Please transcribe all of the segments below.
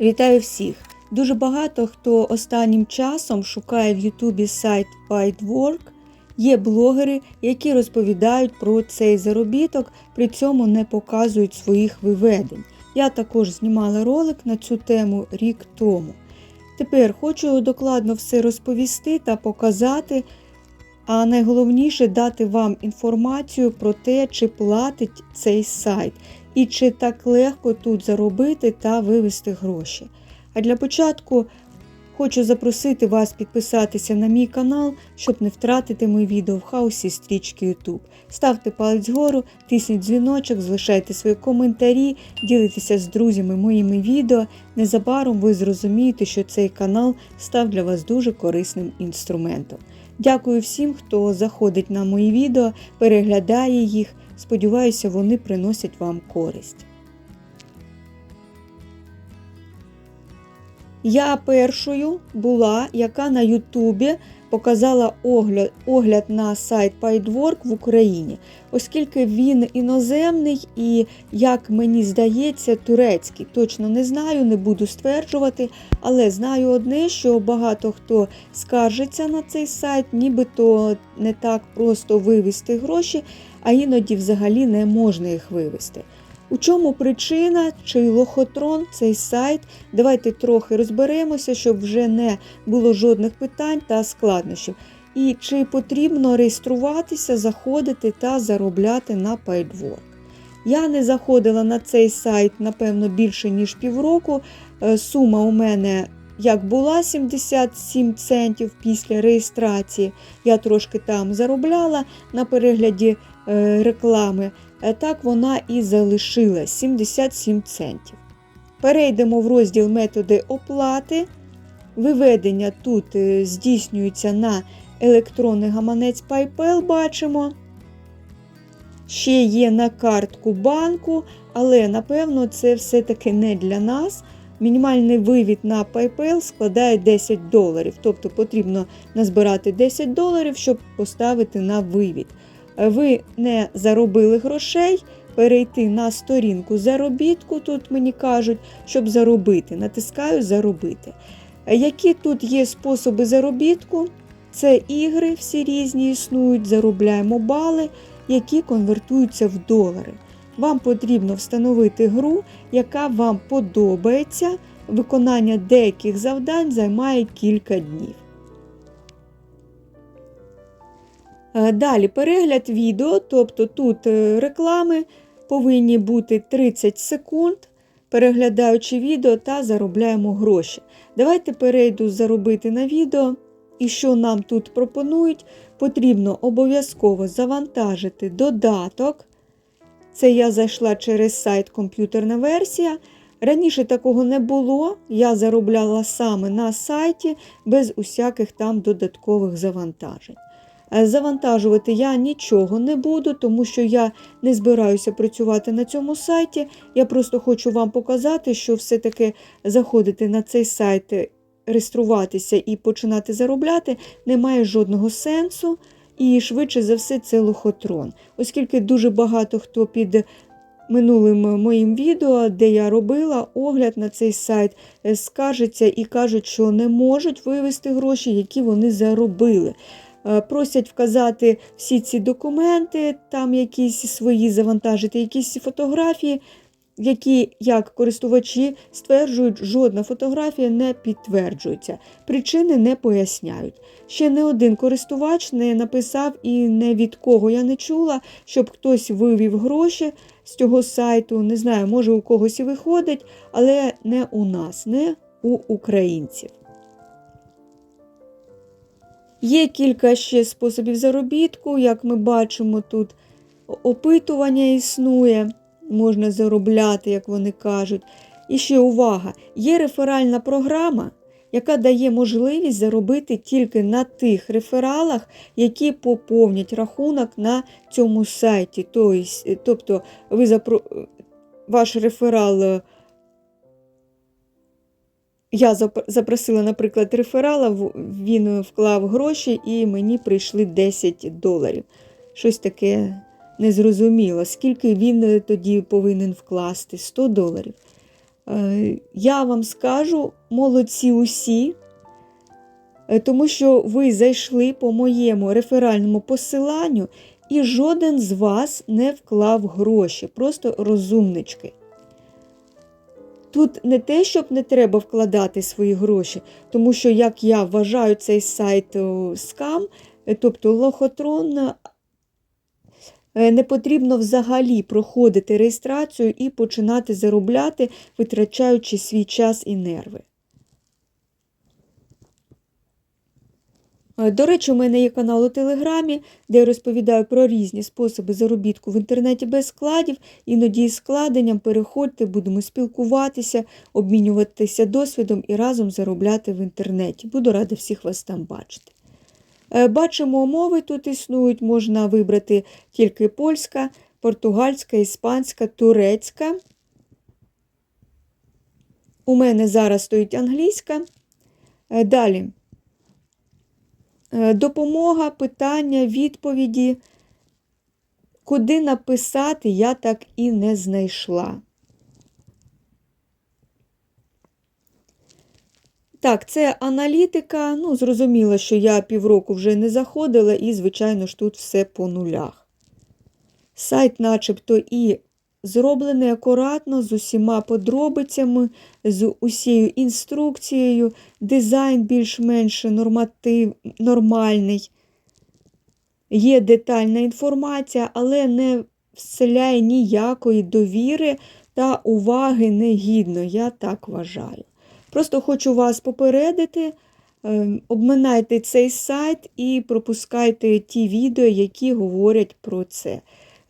Вітаю всіх! Дуже багато хто останнім часом шукає в Ютубі сайт FightWork. Є блогери, які розповідають про цей заробіток, при цьому не показують своїх виведень. Я також знімала ролик на цю тему рік тому. Тепер хочу докладно все розповісти та показати, а найголовніше дати вам інформацію про те, чи платить цей сайт і чи так легко тут заробити та вивести гроші. А для початку хочу запросити вас підписатися на мій канал, щоб не втратити мої відео в хаосі стрічки YouTube. Ставте палець вгору, тисніть дзвіночок, залишайте свої коментарі, ділитеся з друзями моїми відео. Незабаром ви зрозумієте, що цей канал став для вас дуже корисним інструментом. Дякую всім, хто заходить на мої відео, переглядає їх. Сподіваюся, вони приносять вам користь. Я першою була, яка на Ютубі показала огляд, огляд на сайт PaidWork в Україні, оскільки він іноземний і, як мені здається, турецький. Точно не знаю, не буду стверджувати, але знаю одне, що багато хто скаржиться на цей сайт, нібито не так просто вивести гроші, а іноді взагалі не можна їх вивести. У чому причина чи лохотрон цей сайт? Давайте трохи розберемося, щоб вже не було жодних питань та складнощів. І чи потрібно реєструватися, заходити та заробляти на PaidWork. Я не заходила на цей сайт, напевно, більше ніж півроку. Е, Сума у мене як була 77 центів після реєстрації. Я трошки там заробляла на перегляді е, реклами. Е, Так вона і залишилась 77 центів. Перейдемо в розділ методи оплати. Виведення тут е, здійснюється на електронний гаманець PayPal, бачимо. Ще є на картку банку, але напевно це все-таки не для нас. Мінімальний вивід на PayPal складає 10 доларів, тобто потрібно назбирати 10 доларів, щоб поставити на вивід. Ви не заробили грошей, перейти на сторінку заробітку, тут мені кажуть, щоб заробити. Натискаю заробити. Які тут є способи заробітку? Це ігри, всі різні існують, заробляємо бали, які конвертуються в долари. Вам потрібно встановити гру, яка вам подобається. Виконання деяких завдань займає кілька днів. Е, Далі перегляд відео, тобто тут е, реклами повинні бути 30 секунд, переглядаючи відео та заробляємо гроші. Давайте перейду заробити на відео. І що нам тут пропонують? Потрібно обов'язково завантажити додаток. Це я зайшла через сайт комп'ютерна версія. Раніше такого не було. Я заробляла саме на сайті без усяких там додаткових завантажень. Е, Завантажувати я нічого не буду, тому що я не збираюся працювати на цьому сайті. Я просто хочу вам показати, що все-таки заходити на цей сайт, е, реєструватися і починати заробляти немає жодного сенсу. І швидше за все це лохотрон. Оскільки дуже багато хто під минулим моїм відео, де я робила огляд на цей сайт, е, скаржаться і кажуть, що не можуть вивести гроші, які вони заробили. Е, Просять вказати всі ці документи, там якісь свої завантажити, якісь фотографії, які, як користувачі стверджують, жодна фотографія не підтверджується. Причини не поясняють. Ще не один користувач не написав і не від кого я не чула, щоб хтось вивів гроші з цього сайту. Не знаю, може у когось і виходить, але не у нас, не у українців. Є кілька ще способів заробітку, як ми бачимо, тут опитування існує, можна заробляти, як вони кажуть. І ще увага, є реферальна програма, яка дає можливість заробити тільки на тих рефералах, які поповнять рахунок на цьому сайті. Тобто, тобто ви запро... ваш реферал. е, я зап- запросила, наприклад, реферала, він вклав гроші і мені прийшли 10 доларів. Щось таке незрозуміло. Скільки він е, тоді повинен вкласти? 100 доларів. Е, Я вам скажу, молодці усі, е, тому що ви зайшли по моєму реферальному посиланню, і жоден з вас не вклав гроші, просто розумнички. Тут не те, щоб не треба вкладати свої гроші, тому що, як я вважаю, цей сайт скам, тобто лохотрон, е, не потрібно взагалі проходити реєстрацію і починати заробляти, витрачаючи свій час і нерви. Е, До речі, у мене є канал у Телеграмі, де я розповідаю про різні способи заробітку в інтернеті без складів, іноді із складенням. Переходьте, будемо спілкуватися, обмінюватися досвідом і разом заробляти в інтернеті. Буду рада всіх вас там бачити. Е, Бачимо, мови тут існують, можна вибрати тільки польська, португальська, іспанська, турецька. У мене зараз стоїть англійська. Е, Далі. Е, Допомога, питання, відповіді. Куди написати, я так і не знайшла. Так, це аналітика. Ну, зрозуміло, що я півроку вже не заходила, і, звичайно ж, тут все по нулях. Сайт, начебто, і зроблений акуратно, з усіма подробицями, з усією інструкцією, дизайн більш-менш норматив, нормальний. Є детальна інформація, але не вселяє ніякої довіри та уваги негідно, я так вважаю. Просто хочу вас попередити, е, обминайте цей сайт і пропускайте ті відео, які говорять про це.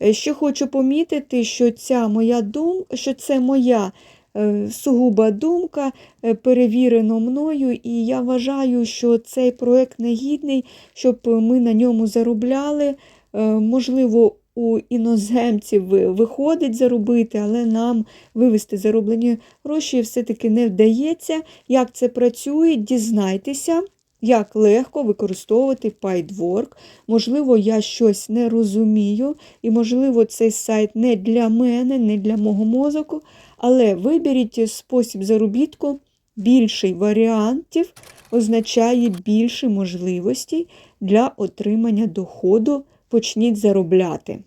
Е, Ще хочу помітити, що ця моя дум... що це моя е, сугуба думка, перевірено мною, і я вважаю, що цей проект негідний, щоб ми на ньому заробляли. Можливо, у іноземців виходить заробити, але нам вивести зароблені гроші все-таки не вдається. Як це працює, дізнайтеся. Як легко використовувати PyDwork. Можливо, я щось не розумію, і, можливо, цей сайт не для мене, не для мого мозку, але виберіть спосіб заробітку, більший варіантів означає більше можливостей для отримання доходу. Почніть заробляти.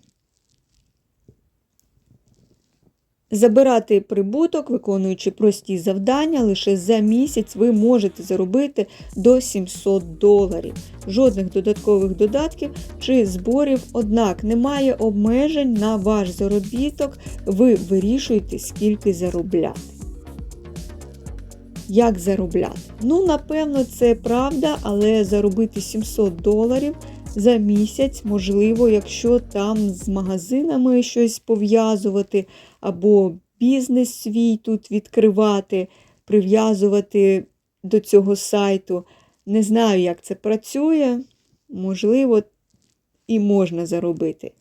Забирати прибуток, виконуючи прості завдання, лише за місяць ви можете заробити до 700 доларів. Жодних додаткових додатків чи зборів, однак немає обмежень на ваш заробіток, ви вирішуєте, скільки заробляти. Як заробляти? Ну, напевно, це правда, але заробити 700 доларів за місяць, можливо, якщо там з магазинами щось пов'язувати, або бізнес свій тут відкривати, прив'язувати до цього сайту. Не знаю, як це працює. Можливо, і можна заробити.